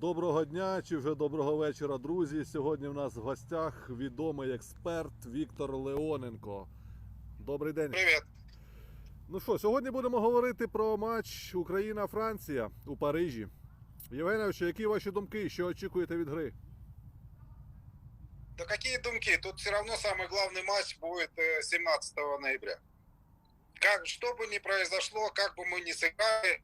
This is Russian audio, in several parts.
Доброго дня чи вже доброго вечора, друзі. Сьогодні в нас в гостях відомий експерт Віктор Леоненко. Добрий день. Привет. Ну що, сьогодні будемо говорити про матч Україна-Франція у Парижі. Євгенович, які ваші думки? Що очікуєте від гри? Да какие думки? Тут все равно самый главный матч будет э, 17 ноября. Как, что бы ни произошло, как бы мы ни сыграли,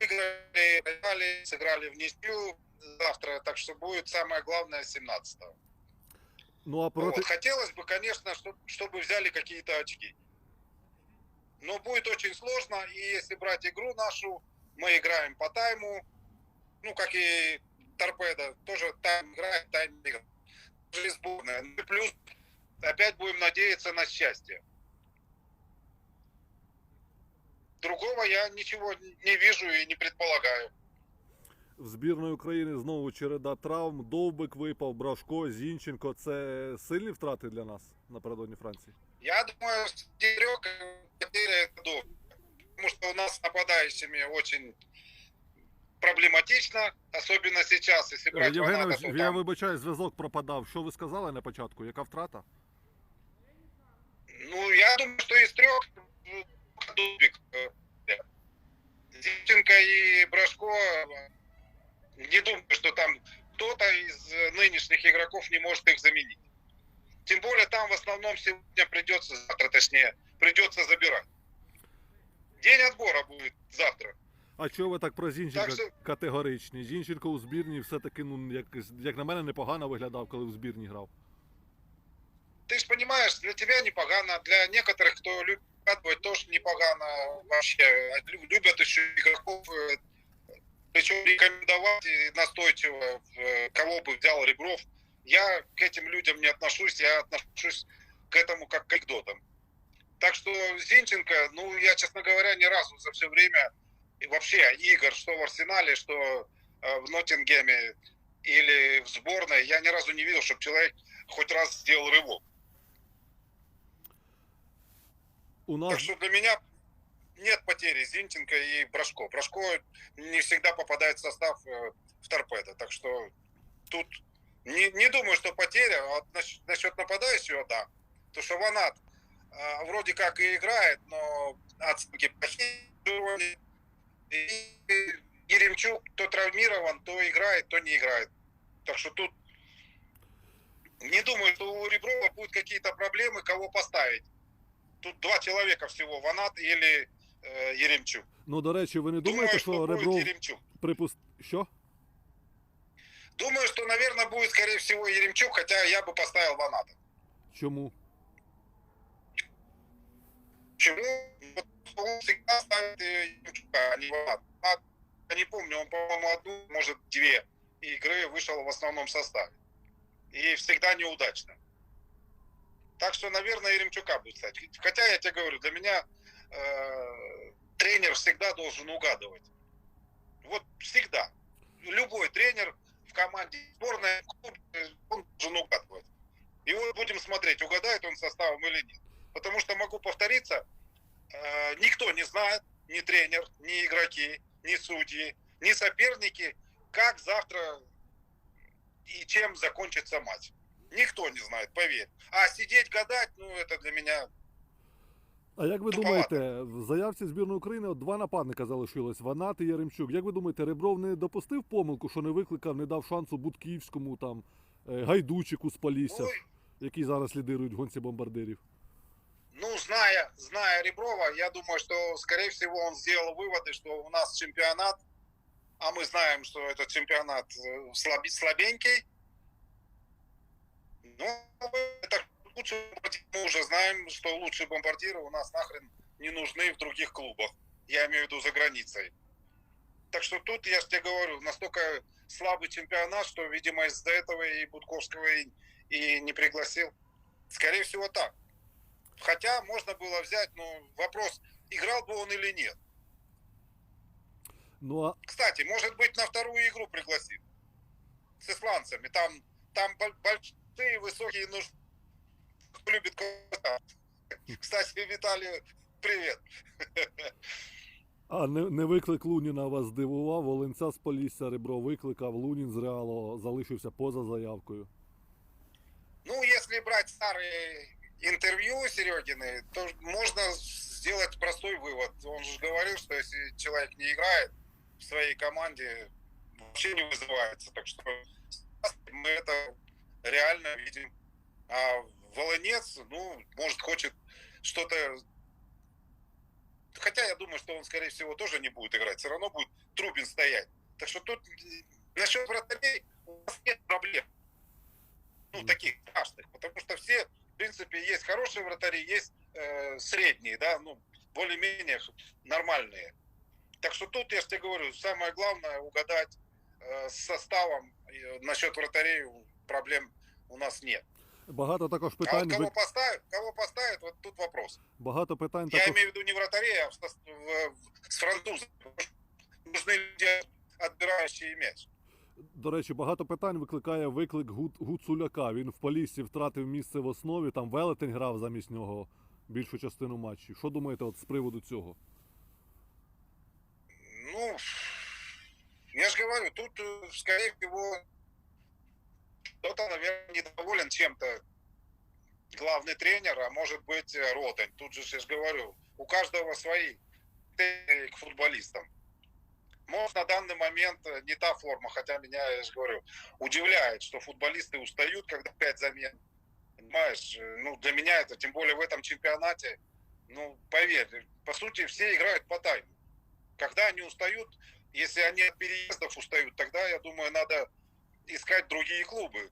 выиграли, проиграли, сыграли в ничью завтра, так что будет самое главное 17 Ну а Ну проти. вот, хотелось бы, конечно, чтоб- чтобы взяли какие-то очки. Но будет очень сложно, и если брать игру нашу, мы играем по тайму, ну, как и торпеда, тоже тайм играет, тайм играет. И сборная. Ну, и плюс опять будем надеяться на счастье. Другого я ничего не вижу и не предполагаю. В збірної України знову череда травм. Довбик випав, Брашко, Зінченко. Це сильні втрати для нас напередодні Франції. Я думаю, с четырех потеря это долго. Потому что у нас с нападающими очень проблематично, особенно сейчас, если брать Ваната, Євгенович, то я там, вибачаю, зв'язок пропадав. Що ви сказали на початку? Яка втрата? ну, я думаю, что из трех ну, Дубик, э, да. Зинченко и Брашко, э, не думаю, что там кто-то из э, нынешних игроков не может их заменить. Тем более там в основном сегодня придется, завтра точнее, придется забирать. День отбора будет завтра. А чого ви так про Зінченка Так що- категоричні? Зінченко у збірні все-таки, ну, як, як на мене, непогано виглядав, коли в збірні грав. Ты же понимаешь, для тебя непогано, для некоторых, кто любит откатывать, тоже непогано вообще. Лю- Любят еще игроков, э, причем рекомендовать настойчиво, э, кого бы взял Ребров. Я к этим людям не отношусь, я отношусь к этому как к анекдотам. Так что Зинченко, ну, я, честно говоря, ни разу за все время и вообще игр, что в Арсенале, что э, в Ноттингеме или в сборной, я ни разу не видел, чтобы человек хоть раз сделал рывок. У Так нас что для меня нет потери Зинченко и Брашко. Брашко не всегда попадает в состав э, в торпедо. Так что тут не, не думаю, что потеря. А насчет, насчет нападающего, да. Потому что Ванат э, вроде как и играет, но оценки плохие. И Еремчук то травмирован, то играет, то не играет. Так что тут не думаю, что у Реброва будут какие-то проблемы, кого поставить. Тут два человека всего, Ванат или Еремчук. ну до речі, ви не Думаю, думаєте, что що будет Ребров Еремчук. припуст. Що? Думаю, что, наверное, будет, скорее всего, Еремчук, хотя я бы поставил Ваната. Чому? Почему? Он всегда ставит Еремчука, а не Ваната. А, Я не помню, он, по-моему, одну, может, две игры вышел в основном составе. И всегда неудачно. Так что, наверное, Еремчука будет ставить. Хотя, я тебе говорю, для меня э, тренер всегда должен угадывать. Вот всегда. Любой тренер в команде сборной, он должен угадывать. И вот будем смотреть, угадает он составом или нет. Потому что могу повториться, э, никто не знает, ни тренер, ни игроки, ни судьи, ни соперники, как завтра и чем закончится матч. Никто не знает, поверь. А сидеть гадать, ну это для меня А як ви Ну, думаєте, в заявці збірної України от два нападника залишилось Ванат і Яремчук. Як ви думаєте, Ребров не допустив помилку, що не викликав, не дав шансу Будківському, там, е, Гайдучику з Полісся, Ой. які зараз лідирують в гонці бомбардирів? Ну, зная, зная Реброва, я думаю, что, скорее всего, он сделал выводы, что у нас чемпионат, а мы знаем, что этот чемпионат э, слаби- слабенький. уже знаем, что лучшие бомбардиры у нас нахрен не нужны в других клубах. Я имею в виду за границей. Так что тут, я же тебе говорю, настолько слабый чемпионат, что, видимо, из-за этого и Будковского и, и не пригласил. Скорее всего, так. Хотя можно было взять, но вопрос, играл бы он или нет. Ну а Кстати, может быть, на вторую игру пригласит. С исландцами. Там, там бо- большие, высокие нужды Кто любит кота. Кстати, Виталию, привет. А не, не виклик Луніна вас здивував, Волинця з Полісся ребро викликав, Лунін з Реало залишився поза заявкою. Ну, если брать старые интервью Серегины, то можно сделать простой вывод. Он же говорил, что если человек не играет в своей команде, вообще не вызывается. Так что мы это реально видим. А Волонец, ну, может, хочет что-то... Хотя я думаю, что он, скорее всего, тоже не будет играть. Все равно будет Трубин стоять. Так что тут э, насчет вратарей у нас нет проблем. Ну, таких страшных. Потому что все, в принципе, есть хорошие вратари, есть э, средние, да, ну, более-менее нормальные. Так что тут, я же тебе говорю, самое главное угадать э, с составом. И насчет вратарей проблем у нас нет. Багато також А вот питань. кого поставят, кого поставят, вот тут вопрос. Багато питань Я також. имею в виду не вратарей, а в сос- в- в- с французами. Нужны люди, отбирающие мяч. До речі, багато питань викликає виклик Гуцуляка. Він в Поліссі втратив місце в основі, там велетень грав замість нього більшу частину матчів. Що думаєте от з приводу цього? Ну, я же говорю, тут, э, скорее всего, кто-то, наверное, недоволен чем-то. Главный тренер, а может быть, э, Ротань. Тут же, я же говорю, у каждого свои к футболистам. Может, на данный момент э, не та форма, хотя меня, я же говорю, удивляет, что футболисты устают, когда пять замен. Понимаешь, э, ну, для меня это, тем более в этом чемпионате, ну, поверь, по сути, все играют по тайму. Когда они устают, если они от переездов устают, тогда, я думаю, надо искать другие клубы.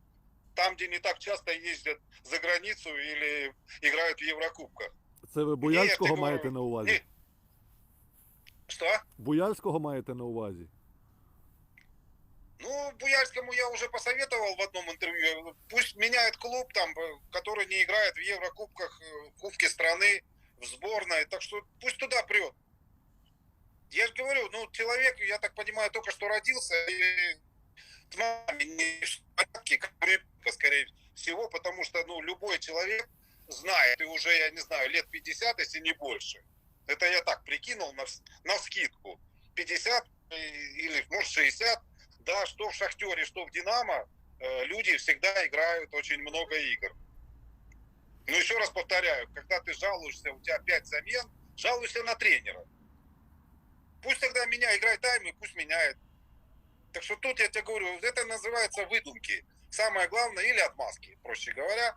Там, где не так часто ездят за границу или играют в Еврокубках. Це ви Буяльського говорю, маєте на увазі? Ні. Что? Буяльського маєте на увазі? Ну, Буяльскому я уже посоветовал в одном интервью. Пусть меняет клуб, там, э, который не играет в Еврокубках, э, в Кубке страны, в сборной. Так что пусть туда прет. Я же говорю, ну, человек, я так понимаю, только что родился и с мамой не в порядке, как скорее всего, потому что, ну, любой человек знает, и уже, я не знаю, лет 50, если не больше. Это я так прикинул на, на скидку. 50 э, или, может, 60 да, что в Шахтере, что в Динамо, э, люди всегда играют очень много игр. Но еще раз повторяю, когда ты жалуешься, у тебя 5 замен, жалуйся на тренера. Пусть тогда меня играет тайм, и пусть меняет. Так что тут я тебе говорю, вот это называется выдумки. Самое главное, или отмазки, проще говоря.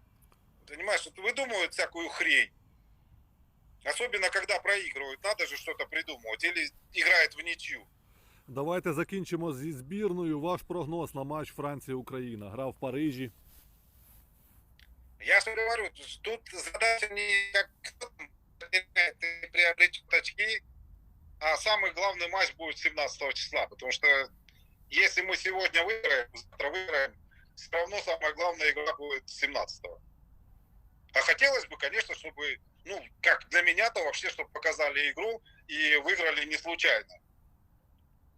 Понимаешь, вот выдумывают всякую хрень. Особенно, когда проигрывают, надо же что-то придумывать. Или играет в ничью. Давайте закінчимо зі збірною. Ваш прогноз на матч Франція-Україна. Грав в Парижі. Я же говорю, тут задача не как кто там потеряет и приобретет очки, а самый главный матч будет 17 числа, потому что если мы сегодня выиграем, завтра выиграем, все равно самая главная игра будет 17 А хотелось бы, конечно, чтобы, ну, как для меня-то вообще, чтобы показали игру и выиграли не случайно.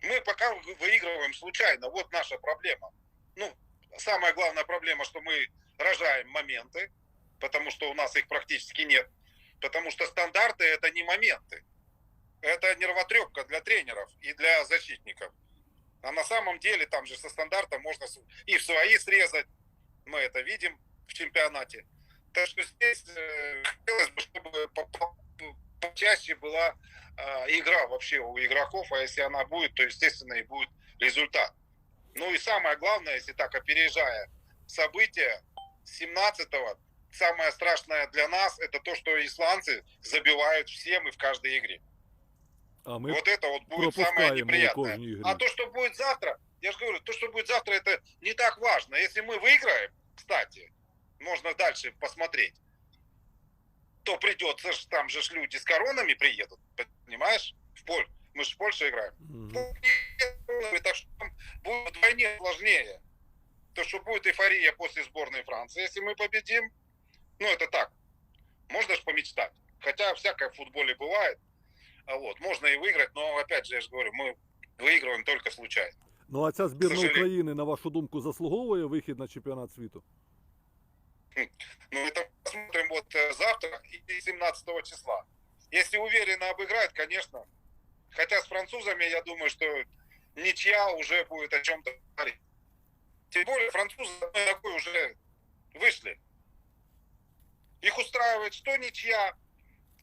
Мы пока выигрываем случайно, вот наша проблема. Ну, самая главная проблема, что мы рожаем моменты, потому что у нас их практически нет. Потому что стандарты это не моменты. Это нервотрепка для тренеров и для защитников. А на самом деле там же со стандартом можно и в свои срезать. Мы это видим в чемпионате. Так что здесь э, хотелось бы, чтобы по- по- почаще была э, игра вообще у игроков, а если она будет, то естественно и будет результат. Ну и самое главное, если так опережая события 17-го, самое страшное для нас, это то, что исландцы забивают всем и в каждой игре. А ми вот это вот будет самое пропускаємо у неприятное. кожній грі. А то, что будет завтра, я же говорю, то, что будет завтра, это не так важно. Если мы выиграем, кстати, можно дальше посмотреть, то придется, ж- там же ж люди с коронами приедут, понимаешь? В Поль. Мы же в Польше играем. Мгм. Ну, и так что там будет вдвойне сложнее. То, что будет эйфория после сборной Франции, если мы победим. Ну, это так. Можно же помечтать. Хотя всякое в футболе бывает. А вот, можно и выиграть, но опять же, я же говорю, мы выигрываем только случайно. Ну а ця збірна сожалению. України, на вашу думку, заслуговує вихід на чемпіонат світу? Ну, это посмотрим вот э, завтра и 17 числа. Если уверенно обыграет, конечно. Хотя с французами, я думаю, что ничья уже будет о чем-то говорить. Тем более французы с одной ногой уже вышли. Их устраивает что ничья,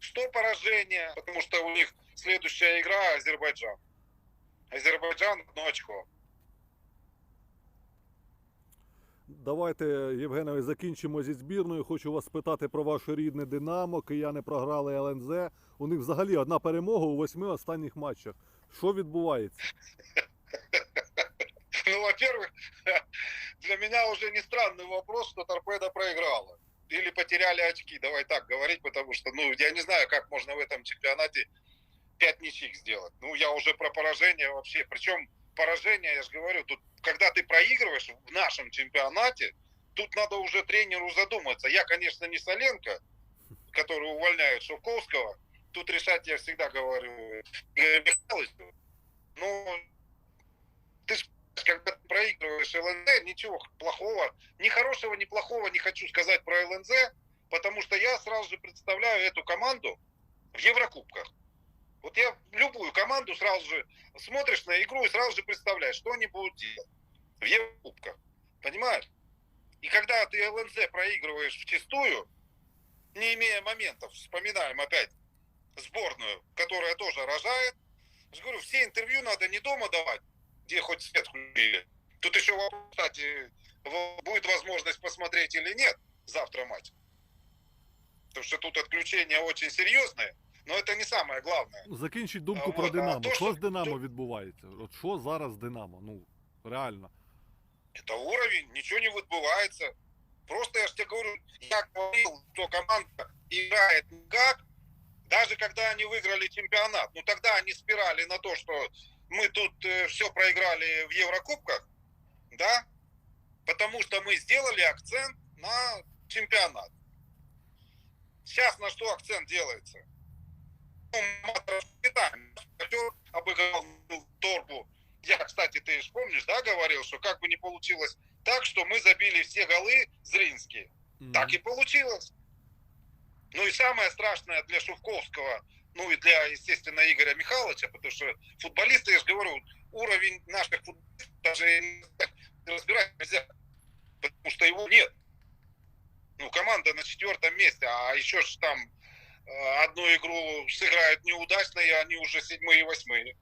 что поражение, потому что у них следующая игра Азербайджан. Азербайджан одно очко. Давайте, Євгенович, закінчимо зі збірною. Хочу вас спитати про ваше рідне Динамо. Кияни програли ЛНЗ. У них взагалі одна перемога у восьми останніх матчах. Що відбувається? Ну, во-первых, для меня уже не странный вопрос, что торпеда проиграла. Или потеряли очки, давай так говорить, потому что, ну, я не знаю, как можно в этом чемпионате 5 ничьих сделать. Ну, я уже про поражение вообще. Причем поражение, я же говорю, тут, когда ты проигрываешь в нашем чемпионате, тут надо уже тренеру задуматься. Я, конечно, не Соленко, который увольняет Шовковского. Тут решать, я всегда говорю, Игорю Михайловичу. Но когда проигрываешь ЛНЗ, ничего плохого, ни хорошего, ни плохого не хочу сказать про ЛНЗ, потому что я сразу же представляю эту команду в Еврокубках. Вот я любую команду сразу же смотришь на игру и сразу же представляешь, что они будут делать в Еврокубках. Понимаешь? И когда ты ЛНЗ проигрываешь в чистую, не имея моментов, вспоминаем опять сборную, которая тоже рожает. Я говорю, все интервью надо не дома давать, где хоть свет включили. Тут еще вопрос, кстати, в- будет возможность посмотреть или нет завтра матч. Потому что тут отключения очень серьезные, но это не самое главное. Закінчіть думку А, про вот, а Динамо. то, Що що- з Динамо то- відбувається? От що зараз з Динамо? Ну, реально. Это уровень, ничего не отбывается. Просто я же тебе говорю, я говорил, что команда играет никак, даже когда они выиграли чемпионат. Ну тогда они спирали на то, что мы тут все проиграли в Еврокубках, да, потому что мы сделали акцент на чемпионат. Сейчас на что акцент делается? Ну, обыграл Торбу. Я, кстати, ты же помнишь, да, говорил, что как бы не получилось так, что мы забили все голы зринские. Мгм. Так и получилось. Ну и самое страшное для Шувковского, ну и для, естественно, Игоря Михайловича, потому что футболисты, я же говорю, уровень наших футболистов даже разбирать нельзя, потому что его нет. Ну, команда на четвертом месте, а еще ж там э, одну игру сыграют неудачно, и они уже седьмые и восьмые.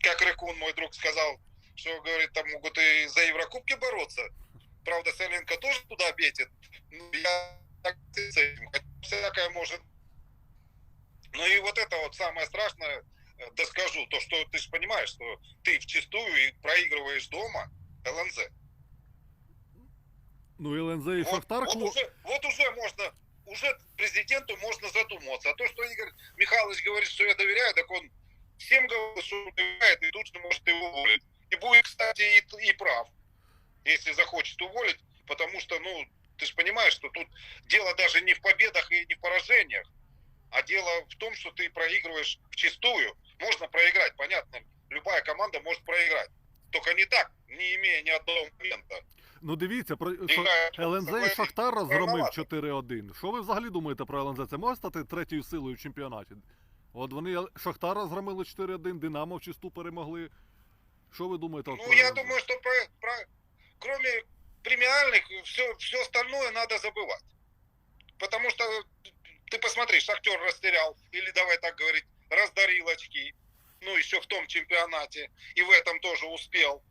Как Рыкун, мой друг, сказал, что, говорит, там могут и за Еврокубки бороться. Правда, Соленко тоже туда бетит. Ну, я так с этим, всякое может. Ну и вот это вот самое страшное, э, доскажу, то, что ты же понимаешь, что ты вчистую и проигрываешь дома ЛНЗ. Ну, ЛНЗ і Вот, Шахтар. вот, уже, вот уже можно, уже президенту можно задуматься. А то, что Игорь Михайлович говорит, что я доверяю, так он всем говорит, что он доверяет, и тут же может его уволить. И будет, кстати, и, и прав, если захочет уволить, потому что, ну, ты же понимаешь, что тут дело даже не в победах и не в поражениях, а дело в том, что ты проигрываешь в чистую. Можно проиграть, понятно, любая команда может проиграть. Только не так, не имея ни одного момента. Ну дивіться, про що Играя, ЛНЗ і согласись, Шахтар розгромив Рановато. 4-1. Що ви взагалі думаєте про ЛНЗ? Це може стати третьою силою в чемпіонаті? От вони Л- Шахтар розгромили 4-1, Динамо в чисту перемогли. Що ви думаєте? от Ну, про я ЛНЗ? думаю, что про, про- кроме премиальных, все, все остальное надо забывать. Потому что ты посмотри, Шахтер растерял, или давай так говорить, раздарил очки. Ну, еще в том чемпионате. И в этом тоже успел.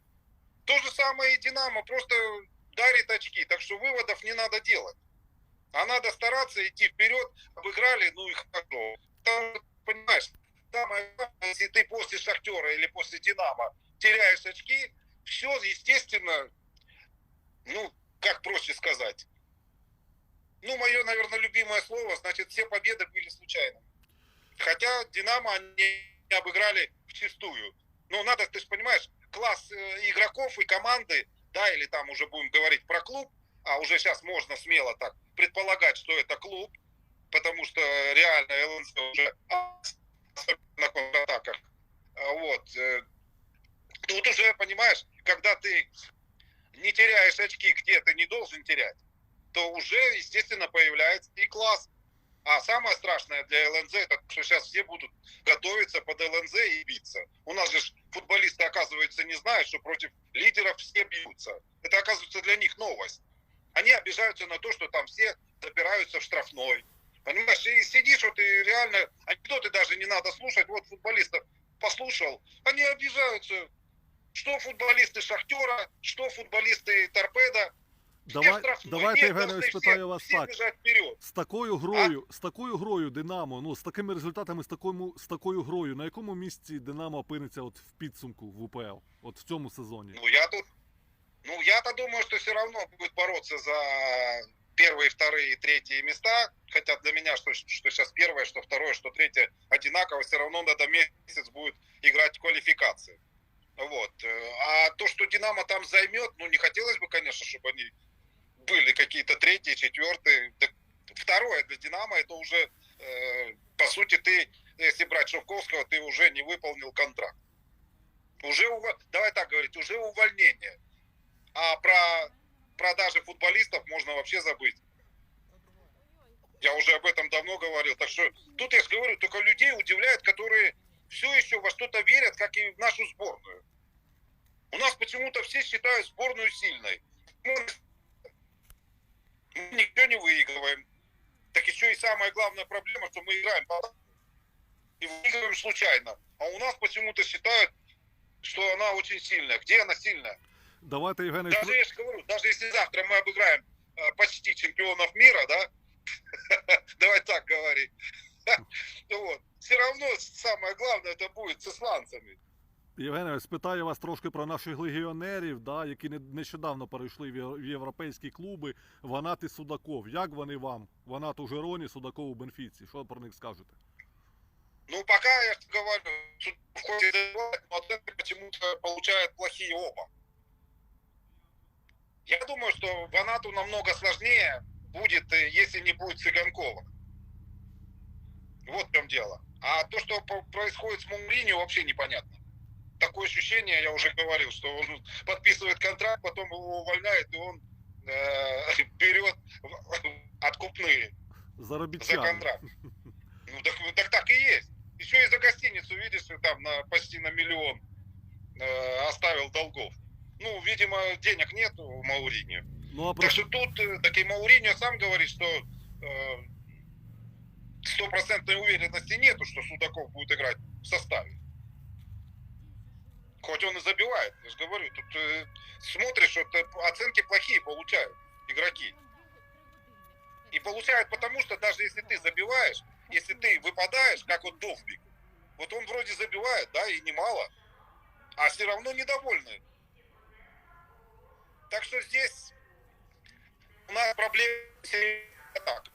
То же самое и Динамо, просто дарит очки. Так что выводов не надо делать. А надо стараться идти вперед. Обыграли, ну и хорошо. Там, понимаешь, самое главное, если ты после Шахтера или после Динамо теряешь очки, все, естественно, ну, как проще сказать. Ну, мое, наверное, любимое слово, значит, все победы были случайными. Хотя Динамо они обыграли в чистую. Но надо, ты же понимаешь, класс э, игроков и команды, да, или там уже будем говорить про клуб, а уже сейчас можно смело так предполагать, что это клуб, потому что реально ЛНЗ уже на контратаках. А Вот. э, Тут уже, понимаешь, когда ты не теряешь очки, где ты не должен терять, то уже, естественно, появляется и класс. А самое страшное для ЛНЗ, это что сейчас все будут готовиться под ЛНЗ и биться. У нас же футболисты, оказывается, не знают, что против лидеров все бьются. Это, оказывается, для них новость. Они обижаются на то, что там все запираются в штрафной. Понимаешь, и сидишь, вот и реально, анекдоты даже не надо слушать. Вот футболистов послушал, они обижаются. Что футболисты Шахтера, что футболисты Торпеда. Все Давай, штрафной. давайте, Нет, Євгенович, должны спитаю все- вас все так. бежать вперед. З такою грою, з такою грою Динамо, ну з такими результатами, з такою, з такою грою, на якому місці Динамо опиниться от в підсумку в УПЛ, от в цьому сезоні? Ну, я тут, ну, я-то думаю, что все равно будет бороться за первые, вторые и третьи места. Хотя для меня, что, что сейчас первое, что второе, что третье одинаково, все равно надо месяц будет играть в квалификации. Вот. Э, А то, что Динамо там займет, ну, не хотелось бы, конечно, чтобы они были какие-то третьи, четвертые. Второе для Динамо это уже, э, по сути, ты, если брать Шовковского, ты уже не выполнил контракт. Уже давай так говорить, уже увольнение. А про продажи футболистов можно вообще забыть. Я уже об этом давно говорил. Так что тут я говорю, только людей удивляет, которые все еще во что-то верят, как и в нашу сборную. У нас почему-то все считают сборную сильной. Мы мы ничего не выигрываем. Так еще и самая главная проблема, что мы играем и выигрываем случайно. А у нас почему-то считают, что она очень сильная. Где она сильная? Давайте, Євгенович, Даже я же говорю, даже если завтра мы обыграем э, почти чемпионов мира, да, давай так говорить, вот, все равно самое главное это будет с исландцами. Євгенович, спитаю вас трошки про наших легіонерів, да, які не- нещодавно перейшли в європейські клуби. Ванат і Судаков. Як вони вам? Ванат у Жероні, Судаков у Бенфіці. Що про них скажете? Ну, пока я говорю, что в ходе но оценки почему-то получают плохие оба. Я думаю, что Ванату намного сложнее будет, э, если не будет Цыганкова. Вот в чем дело. А то, что происходит с Мауриньо, вообще непонятно. Ощущение, я уже говорил, что он подписывает контракт, потом его увольняют, и он э, берет откупные за Заробітчани. контракт. Ну так, так так и есть. Еще и за гостиницу, видишь, там на, почти на миллион э, оставил долгов. Ну, видимо, денег нет у Мауриньо. Ну а про Так что тут, э, так и Мауриньо сам говорит, что э, стопроцентной уверенности нету, что Судаков будет играть в составе. Хоть он и забивает, я же говорю, тут э, смотришь, вот, э, оценки плохие получают игроки. И получают потому, что даже если ты забиваешь, если ты выпадаешь, как вот Довбик, вот он вроде забивает, да, и немало, а все равно недовольны. Так что здесь у нас проблемы с атакой.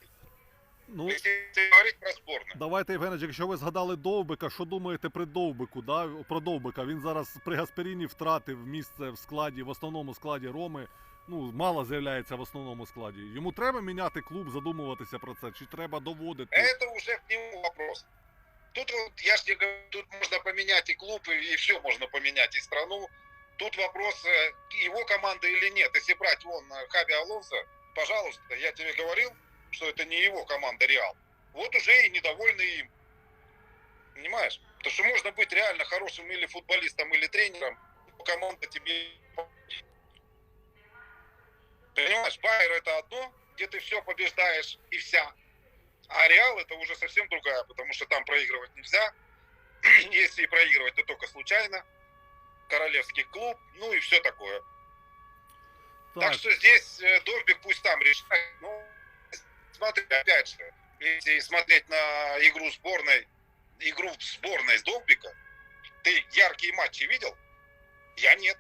ну Если говорить про сборную. давайте, Євгенович, якщо ви згадали Довбика, що думаєте при Довбику? Да? Про Довбика. Він зараз при Гасперіні втратив місце в складі, в основному складі Роми. Ну, мало з'являється в основному складі. Йому треба міняти клуб, задумуватися про це, чи треба доводити? Это уже к нему вопрос. Тут вот, я же тебе говорю, тут можно поменять и клуб, и, и все можно поменять, и страну. Тут вопрос, э, его команда или нет. Если брать вон э, Хаби Алонсо, пожалуйста, я тебе говорил, Что это не его команда Реал. Вот уже и недовольны им. Понимаешь? Потому что можно быть реально хорошим или футболистом, или тренером, но команда тебе... Понимаешь, Байер это одно, где ты все побеждаешь и вся. А Реал это уже совсем другая, потому что там проигрывать нельзя. Если и проигрывать, то только случайно. Королевский клуб, ну и все такое. Так, Так, что здесь э, Довбик пусть там решает. Ну, смотри, опять же, если смотреть на игру сборной, игру в сборной с Довбика, ты яркие матчи видел? Я нет.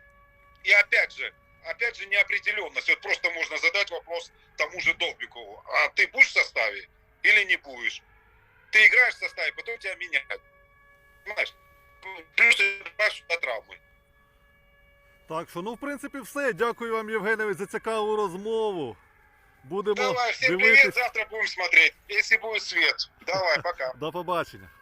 И опять же, опять же неопределенность. Вот просто можно задать вопрос тому же Довбику. А ты будешь в составе или не будешь? Ты играешь в составе, потом тебя меняют. Понимаешь? Плюс ты добавляешь сюда травмы. так що, ну, в принципі, все. Дякую вам, Євгенович, за цікаву розмову. Будемо Давай, всем дивитись. привет, завтра будем смотреть, если будет свет. Давай, пока. До побачення.